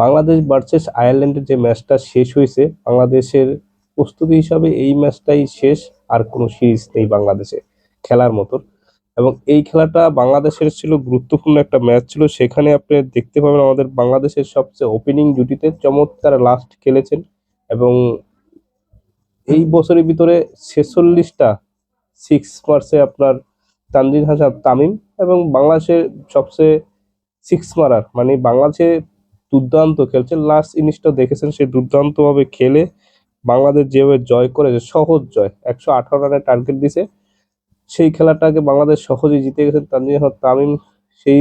Bangladesh versus আয়ারল্যান্ডের যে ম্যাচটা শেষ হয়েছে, বাংলাদেশের প্রস্তুতি হিসাবে এই ম্যাচটাই শেষ, আর কোনো সিরিজ নেই বাংলাদেশে খেলার মতো। এবং এই খেলাটা বাংলাদেশের ছিল গুরুত্বপূর্ণ একটা ম্যাচ ছিল। সেখানে আপনি দেখতে পাবেন আমাদের বাংলাদেশের সবচেয়ে ওপেনিং জুটিতে চমৎকার লাস্ট খেলেছেন। এবং এই বছরের ভিতরে ছেচল্লিশটা সিক্স মার্সে আপনার তানজিদ হাসান, তামিম এবং বাংলাদেশের সবচেয়ে সিক্স মারার মানে বাংলাদেশে দুর্দান্ত খেলছে। লাস্ট ইনিংসটা দেখেছেন, সে দুর্দান্তভাবে খেলে। বাংলাদেশ যেভাবে জয় করেছে, সহজ জয়। একশো আঠারো রানের টার্গেট দিছে। সেই খেলাটাকে বাংলাদেশ সহজেই জিতে গেছেন তানজিদ তামিম, সেই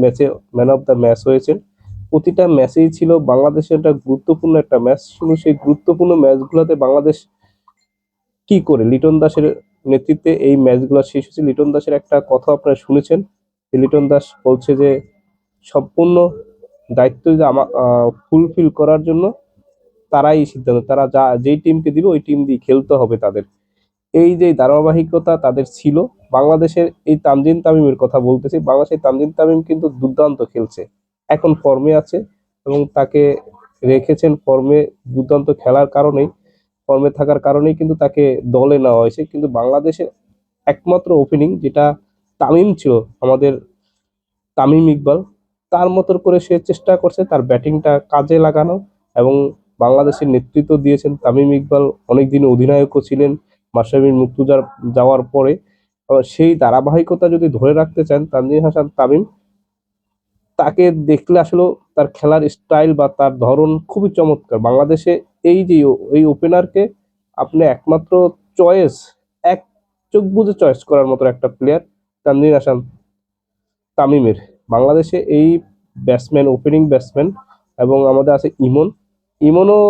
ম্যাচে ম্যান অফ দ্য ম্যাচ হয়েছেন। প্রতিটা ম্যাচেই ছিল বাংলাদেশের একটা গুরুত্বপূর্ণ একটা ম্যাচ ছিল সেই গুরুত্বপূর্ণ ম্যাচগুলোতে বাংলাদেশ কি করে? লিটন দাসের নেতৃত্বে এই ম্যাচগুলো শেষ হয়েছে। লিটন দাসের একটা কথা আপনারা শুনেছেন। লিটন দাস বলছে যে, সম্পূর্ণ দায়িত্ব যদি আমার ফুলফিল করার জন্য তারাই সিদ্ধান্ত, তারা যা, যেই টিমকে দিবে ওই টিম দিয়ে খেলতে হবে তাদের। এই যে ধারাবাহিকতা তাদের ছিল, বাংলাদেশের এই তামজিন তামিমের কথা বলতেছি, বাংলাদেশের তামজিন তামিম কিন্তু দুর্দান্ত খেলছে। এখন ফর্মে আছে এবং তাকে রেখেছেন ফর্মে দুর্দান্ত খেলার কারণেই ফর্মে থাকার কারণেই কিন্তু তাকে দলে নেওয়া হয়েছে। কিন্তু বাংলাদেশের একমাত্র ওপেনিং যেটা তামিম ছিল, আমাদের তামিম ইকবাল তার মতো করে সে চেষ্টা করছে তার ব্যাটিংটা কাজে লাগানো এবং বাংলাদেশের নেতৃত্ব দিয়েছেন তামিম ইকবাল। অনেকদিন অধিনায়কও ছিলেন মাসাবিন মুক্তুজার যাওয়ার পরে। সেই ধারাবাহিকতা যদি ধরে রাখতে চান তানজিদ হাসান তামিম, তাকে দেখলে আসলে তার খেলার স্টাইল বা তার ধরন খুবই চমৎকার। বাংলাদেশে এই যে এই ওপেনারকে আপনি একমাত্র চয়েস, এক চোখ বুঝে চয়েস করার মতো একটা প্লেয়ার তানজিদ হাসান তামিমের। বাংলাদেশে এই ব্যাটসম্যান ওপেনিং ব্যাটসম্যান এবং আমাদের আছে ইমন। ইমনও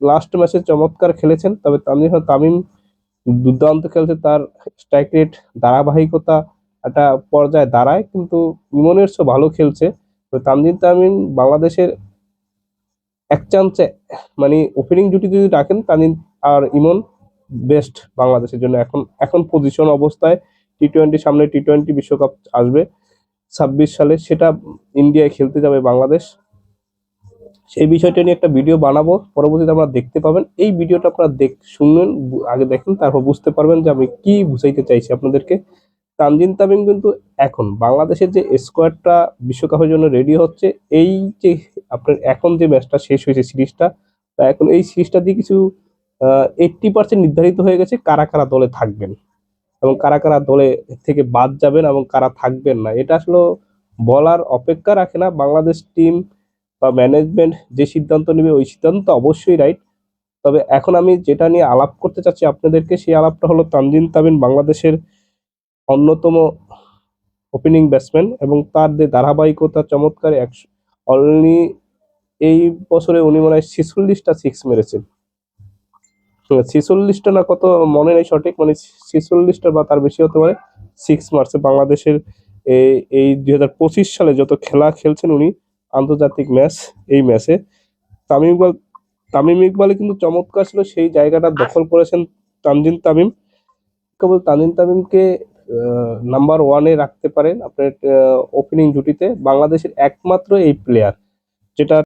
লাস্ট ম্যাচে চমৎকার খেলেছেন, তবে হাসান তামিম দুর্দান্ত খেলছে, তার স্ট্রাইক রেট ধারাবাহিকতা একটা পর্যায়ে দাঁড়ায়, কিন্তু ইমনের চেয়ে ভালো খেলছে। তো তানজিদ তামিম বাংলাদেশের এক চান্সে মানে ওপেনিং জুটি যদি রাখেন তানজিদ আর ইমন বেস্ট বাংলাদেশের জন্য। এখন এখন পজিশন অবস্থায় টি টোয়েন্টি সামনে টি টোয়েন্টি বিশ্বকাপ আসবে। ছাব্বিশ সালে সেটা ইন্ডিয়ায় খেলতে যাবে বাংলাদেশ। সেই বিষয়টা নিয়ে একটা ভিডিও বানাবো, পরবর্তীতে আপনারা দেখতে পাবেন। এই ভিডিওটা আপনারা দেখ, শুনবেন আগে দেখেন, তারপর বুঝতে পারবেন যে আমি কি বুঝাইতে চাইছি আপনাদেরকে। তানজিন তামিম কিন্তু এখন বাংলাদেশের যে স্কোয়াডটা বিশ্বকাপের জন্য রেডি হচ্ছে, এই যে আপনার এখন যে ম্যাচটা শেষ হয়েছে সিরিজটা এখন এই সিরিজটা দিয়ে কিছু এইটটি পার্সেন্ট নির্ধারিত হয়ে গেছে কারা কারা দলে থাকবেন। এবং কারা কারা দলে থেকে বাদ যাবেন এবং কারা থাকবেন না। এটা আসলে বলার অপেক্ষা রাখে না। বাংলাদেশ টিম বা ম্যানেজমেন্ট যে সিদ্ধান্ত নেবে, ওই সিদ্ধান্ত অবশ্যই রাইট তবে এখন আমি যেটা নিয়ে আলাপ করতে চাচ্ছি আপনাদেরকে, সেই আলাপটা হলো তানজিন তামিম বাংলাদেশের অন্যতম ওপেনিং ব্যাটসম্যান এবং তার যে ধারাবাহিকতা চমৎকার একশো অলরেডি এই বছরে উনি মনে হয় ছেচল্লিশটা সিক্স মেরেছেন। ছেচল্লিশটা না কত মনে নেই সঠিক মানে ছেচল্লিশটা বা তার বেশি হতে পারে সিক্স মারছে বাংলাদেশের এই এই দুই হাজার পঁচিশ সালে যত খেলা খেলছেন উনি, আন্তর্জাতিক ম্যাচ এই ম্যাচে তামিম ইকবাল, তামিম ইকবালে কিন্তু চমৎকার ছিল, সেই জায়গাটা দখল করেছেন তানজিন তামিম। কেবল তানজিন তামিমকে নাম্বার ওয়ানে রাখতে পারেন আপনার ওপেনিং জুটিতে। বাংলাদেশের একমাত্র এই প্লেয়ার যেটা